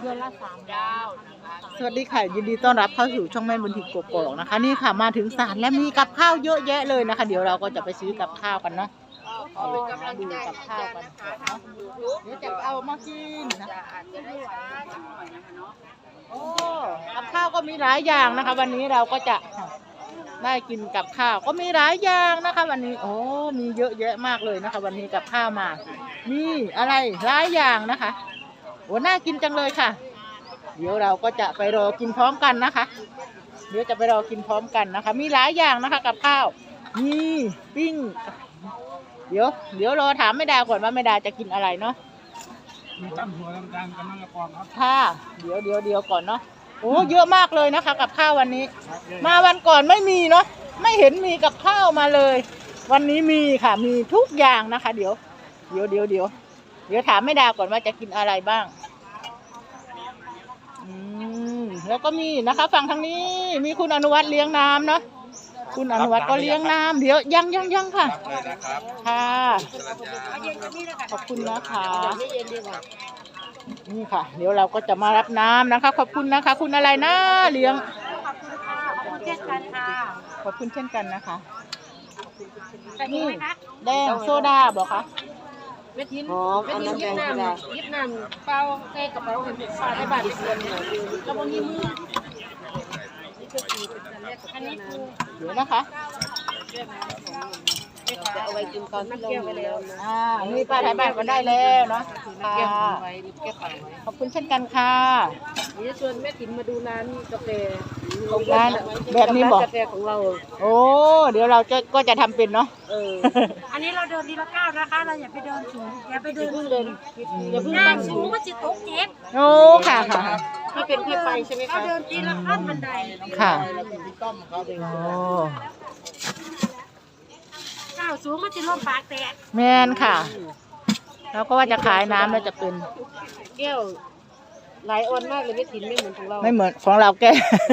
เดือนละสามดาวนะคะสวัสดีค่ะยินดีต้อนรับเข้าสู่ช่องแม่บุญถิ่นกกอกนะคะ นี่ค่ะมาถึงศาลและมีกับข้าวเยอะแยะเลยนะคะ เดี๋ยวเราก็จะไปซื้อกับข้าวกันเนาะขอเป็นกำลังดูใจกับข้าวกันนะเนาะเดี๋ยวจะเอามากินนะอาจจะได้ช้าหน่อยนะคะเนาะโอ้กับข้าวก็มีหลายอย่างนะคะ วันนี้เราก็จะได้กินกับข้าวก็มีหลายอย่างนะคะ วันนี้โอ้มีเยอะแยะมากเลยนะคะ วันนี้กับข้าวมา มีอะไรหลายอย่างนะคะ โอ้น่ากินจังเลยค่ะ เดี๋ยวเราก็จะไปรอกินพร้อมกันนะคะ เดี๋ยวจะไปรอกินพร้อมกันนะคะ มีหลายอย่างนะคะกับข้าวมีปิ้ง เดี๋ยว เดี๋ยวรอถามแม่ดาก่อนว่าแม่ดาจะกินอะไรเนาะมีตั้งหัวกำลังกำลังละครครับค่ะเดี๋ยวเดี๋ยวเดี๋ยวก่อนเนาะโอ้เยอะมากเลยนะคะ กับข้าววันนี้ มาวันก่อนไม่มีเนาะไม่เห็นมีกับข้าวมาเลย วันนี้มีค่ะมีทุกอย่างนะคะ เดี๋ยว เดี๋ยวเดี๋ยวเดี๋ยว เดี๋ยวถามแม่ดาก่อนว่าจะกินอะไรบ้าง อืม แล้วก็มีนะคะ ฝั่งทางนี้ มีคุณอนุวัฒน์เลี้ยงน้ำเนาะ คุณอนุวัฒน์ก็เลี้ยงน้ำเดี๋ยวยังยังยังค่ะเลยนะครับค่ะเอาเย็นจะนี่นะคะขอบคุณนะคะเดี๋ยวไม่เย็นดีกว่านี่ค่ะ เดี๋ยวเราก็จะมารับน้ำนะคะ ขอบคุณนะคะ คุณอะไรนะเลี้ยงขอบคุณค่ะขอบคุณเช่นกันค่ะขอบคุณเช่นกันนะคะใส่ถุงไหมคะแดงโซดาบอกคะ เม็ดหินเม็ดหินยิบน้ำยิบน้ำเปล่าใส่กระเป๋าเห็นเป็นฟ้าในบ้านอีกคนหนึ่งแล้วบางทีมืออันนี้คือเดี๋ยวนะคะจะ เอาไว้กินตอนที่เราไปแล้วนะอ่านี่ป้าไทยบ้านก็ได้แล้วเนาะเก็บค่ะไว้เก็บไว้ขอบคุณเช่นกันค่ะเดี๋ยวจะชวนแม่ถิ่นมาดูร้านกาแฟร้านแบบนี้บอกร้านกาแฟของเรา โอ้เดี๋ยวเราจะก็จะทำเป็นเนาะเอออันนี้เราเดินทีละก้าวนะคะ เราอย่าไปเดินสูงอย่าไปอเดิย่านเพิ่งเดินอย่าเพิ่งหน้าตั้งสูสูงงก็จะตกเจ็บโอ้ค่ะค่ะถ้าเป็นแค่ไปใช่ไหมเราคะเดินทีละขั้นบันไดค่ะโอ้ โอ้ก้าวสูงก็จะล้มปากแตกแมนค่ะ เราก็ว่าจะขายน้ำแล้วจะเป็น แก้วหลายออนมากเลยแม่ถิ่นไม่เหมือนของเราไม่เหมือนของเราแก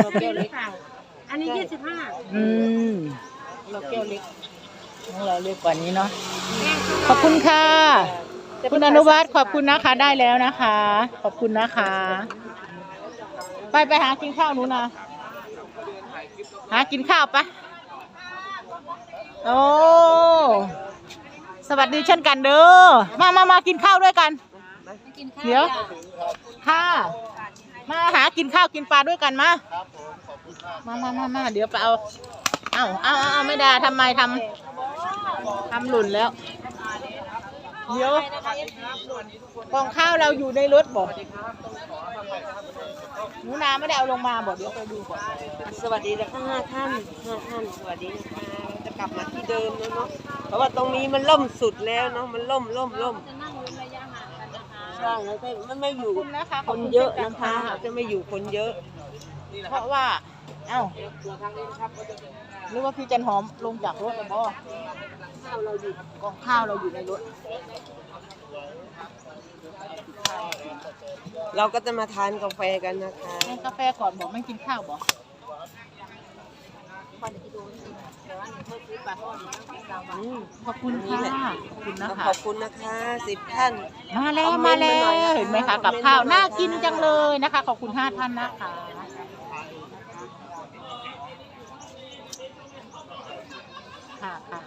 เราแก้วเล็กค่ะอันนี้ยี่สิบห้าอืมเราแก้วเล็กของเราเรียกกว่านี้เนาะ ขอบคุณค่ะ คุณอนุวัฒน์ขอบคุณนะคะได้แล้วนะคะ ขอบคุณนะคะ ไปไปหากินข้าวหนูนะ หากินข้าวปะ โอ้สวัสดีเช่นกันเด้อมามามากินข้าวด้วยกัน เดี๋ยวค่ะมาหากินข้าวกินปลาด้วยกันมามามามามาเดี๋ยวไปเอาเอาเอาเอาเอาไม่ได้ทำไมทำทำหล่นแล้ว เดี๋ยวกองข้าวเราอยู่ในรถบอกหนูนาไม่ได้เอาลงมาบอกเดี๋ยวไปดูก่อนสวัสดีนะคะห้าท่านห้าท่านสวัสดีนะคะจะ กลับมาที่เดิมแล้วเนาะเพราะว่าตรงนี้มันล่มสุดแล้วเนาะมันล่มล่มล่มใช่แล้วแต่มันไม่อยู่ขอบคุณนะคะคนเยอะนะคะ จะไม่อยู่คนเยอะ เพราะว่าเอ้าหรือว่าพี่จันหอมลงจากรถแล้วบ่ข้าวเราอยู่กองข้าวเราอยู่ในรถเราก็จะมาทานกาแฟกันนะคะ ให้กาแฟก่อนบอกไม่กินข้าวบอกอืม ขอบคุณค่ะขอบคุณนะคะขอบคุณนะคะสิบท่าน มาแล้วคอมเมมานต์แล้มาหน่วอยนะคะเห็นไหมคะคอกัมบเมนต์ข้าวมาหน่อยน่ากินจังเลยนะคะ ขอบคุณห้าท่านนะคะค่ะค่ะ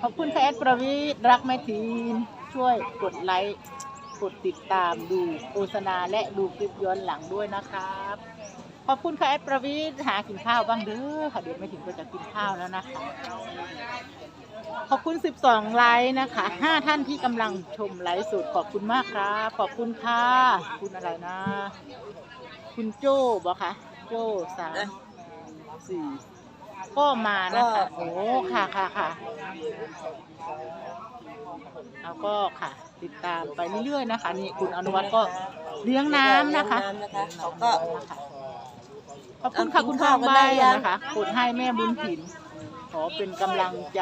ขอบคุณค่ะแอดประวิตรรักแม่ทีนช่วยกดไลค์ก ดติดตามดูโฆษณาและดูคลิปย้อนหลังด้วยนะครับ ขอบคุณค่ะแอดประวิตรหากินข้าวบ้างเด้อค่ะเดี๋ยวไม่ถึงก็จะกินข้าวแล้วนะคะขอบคุณ 12 ไลค์นะคะ 5 ท่านที่กำลังชมไลฟ์สดขอบคุณมากครับ ขอบคุณค่ะ คุณอะไรนะ คุณโจ้บอกคะ โจ้สามสี่ก็มานะคะ โอ้ ค่ะค่ะค่ะแล้วก็ค่ะ ติดตามไปเรื่อยๆนะคะ นี่คุณอนุวัฒน์ก็เลี้ยงน้ำนะคะน้ำนะคะเขาก็ขอบคุณค่ะคุณทองใบนะคะกดให้แม่บุญถิ่นขอเป็นกำลังใจ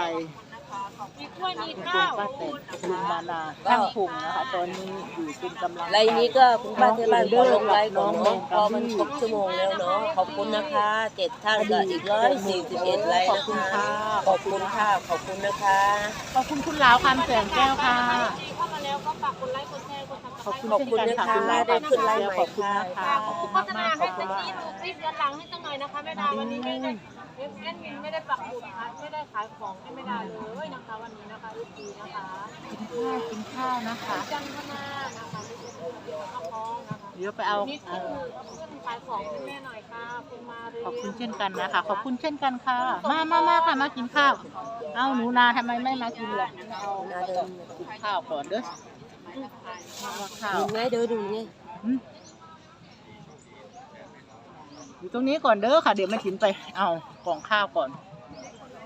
มีถ้วยมีคุณข้าวป้าแตนลุงมานาช่างพงนะคะ ตอนนี้อยู่เป็นกำลังใจไลน์นี้ก็คุณป้าเทบ้านขอลงไลน์ก่อนเนาะเพอมันครบชั่วโมงแล้วเนาะขอบคุณนะคะเจ็ดท่านก็อีกร้อยสี่สิบเอ็ดไลน์ขอบนะคุณคะค่ะ ขอบคุณค่ะขอบคุณนะคะ ขอบคุณคุณลาวคำแสงแก้วค่ะเข้ามาแล้ว ก็ฝากกดไลค์กดแชร์กดซับสขอบคุณขอบคุณเช่นนะกันคะค่ะได้ขึ้นไลน์ใหม่ขอบคุณนะค่ะคะขอบคุณโฆมากษมาณากๆขให้อบคุตะณมากกี้หนูคลิปย้อนหลังให้ตั้งหน่อยนะคะแม่ดาวันนี้ไม่ได้แอดมินไม่ได้ปักหมุดค่ะไม่ได้ขายของให้แม่ดาเลยนะคะวันนี้นะคะลูกดีนะคะกินข้าวกินข้าวนะคะจันทนานะคะที่ เป็นเดียวมะพร้าวนะคะเดี๋ยวไปเอานิดเอ่ขึ้นอขึ้นขายของให้แม่หน่อยค่ะคุณมาเรีขอบคุณเช่นกันนะคะ ขอบคุณเช่นกันค่ะ มามามาค่ะมากินข้าว เอาหนูนาทำไมไม่มากินล่ะเอานาเดินกินข้าวก่อนเด้อมาข้าวดูไงเดินดูไงอืมอยู่ตรงนี้ก่อนเด้อค่ะ เดี๋ยวแม่ถินไปเอากล่องข้าวก่อน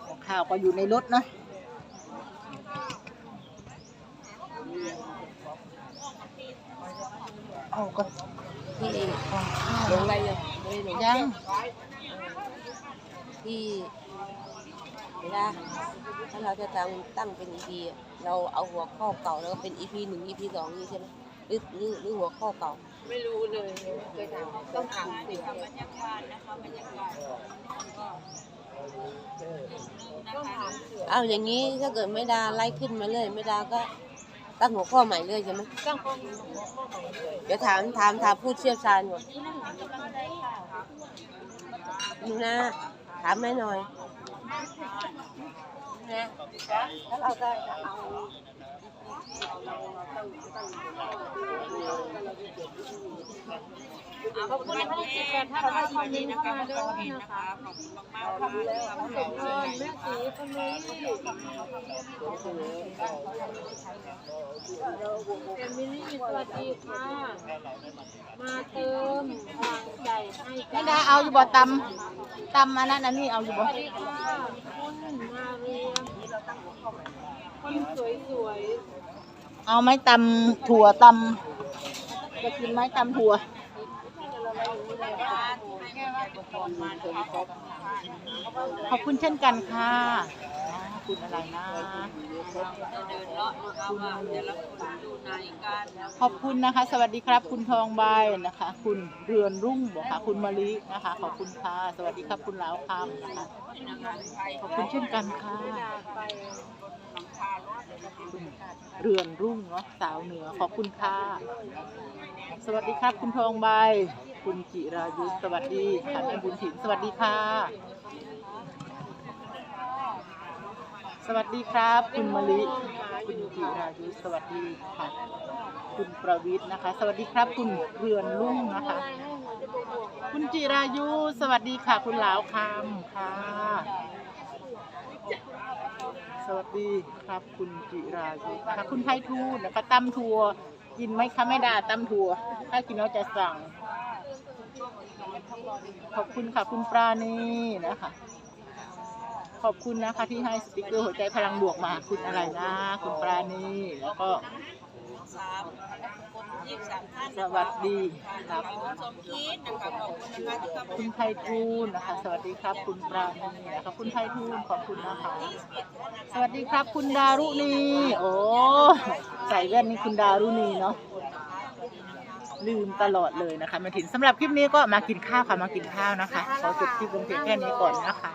กล่องข้าวก็อยู่ในรถนะ เอาก็ที่กล่องไรเลยไม่ได้ลงยังที่เวลาถ้าเราจะทำตั้งเป็น EP อะเราเอาหัวข้อเก่าแล้วก็เป็น EP หนึ่ง EP สองนี่ใช่ไหมหรือหรือหรือหัวข้อเก่า ไม่รู้เลยเคยถามต้องถามสิอ้าวอย่างนี้ถ้าเกิดไม่ดาไล่ขึ้นมาเลยไม่ดาก็ ตั้งหัวข้อใหม่เลยใช่ไหมตั้งข้อมูลหัวข้อใหม่เดี๋ยวถามถามถามผู้เชี่ยวชาญก่อนดูนะ ถามแม่หน่อยนะแล้วเราจะเอา ขอบคุณนะคะที่แฟนท่านมาคอมเมนต์เข้ามาด้วยนะคะขอบคุณแล้วขอบคุณแม่สีคนนี้เอมิลี่สวัสดีค่ะ มาเติมพลังใจให้นี่ดาเอาอยู่บ่ตำตำอันนั้นอันนี้เอาอยู่บ่สวัสดีค่ะคุณมาเรียมคนสวยสวย เอาไม้ตำถั่วตำจะกินไม้ตำถั่วขอบคุณเช่นกันค่ะ คุณอะไรนะขอบคุณนะคะ สวัสดีครับ คุณทองใบนะคะ คุณเรือนรุ่งบอกค่ะ คุณมะลินะคะ ขอบคุณค่ะ สวัสดีครับ คุณลาวคำนะคะขอบคุณเช่นกันค่ะ ไปคุณเรือนรุ่งเนาะสาวเหนือขอบคุณค่ะ สวัสดีครับ คุณทองใบ คุณจิรายุทธสวัสดีค่ะแม่บุญถิ่นสวัสดีค่ะ สวัสดีครับ คุณมะลิคุณจิรายุสวัสดีค่ะ คุณประวิทย์นะคะ สวัสดีครับคุณเรือนรุ่งนะคะ คุณจิรายุสวัสดีค่ะ คุณหลาวคำค่ะ สวัสดีครับคุณจิรายุนะคะคุณไพฑูรย์นะคะตำทัวกินไหมคะไม่ได้ตำทัวถ้ากินแล้วจะสั่ง ขอบคุณค่ะคุณปราณีนะคะ ขอบคุณนะคะที่ให้สติกเกอร์หัวใจพลังบวกมาคุณอะไรนะ คุณปราณีแล้วก็สวัสดีครับคุณไพฑูรย์นะคะ สวัสดีครับ คุณปราณีนะคะคุณไพฑูรย์ขอบคุณนะคะ สวัสดีครับ คุณดารุณีโอ้ใส่แว่นนี่คุณดารุณีเนาะลืมตลอดเลยนะคะแมาถินสำหรับคลิปนี้ก็มากินข้าวค่ะมากินข้าวนะคะขอจบคลิปลงเพียงแค่นี้ก่อนนะคะ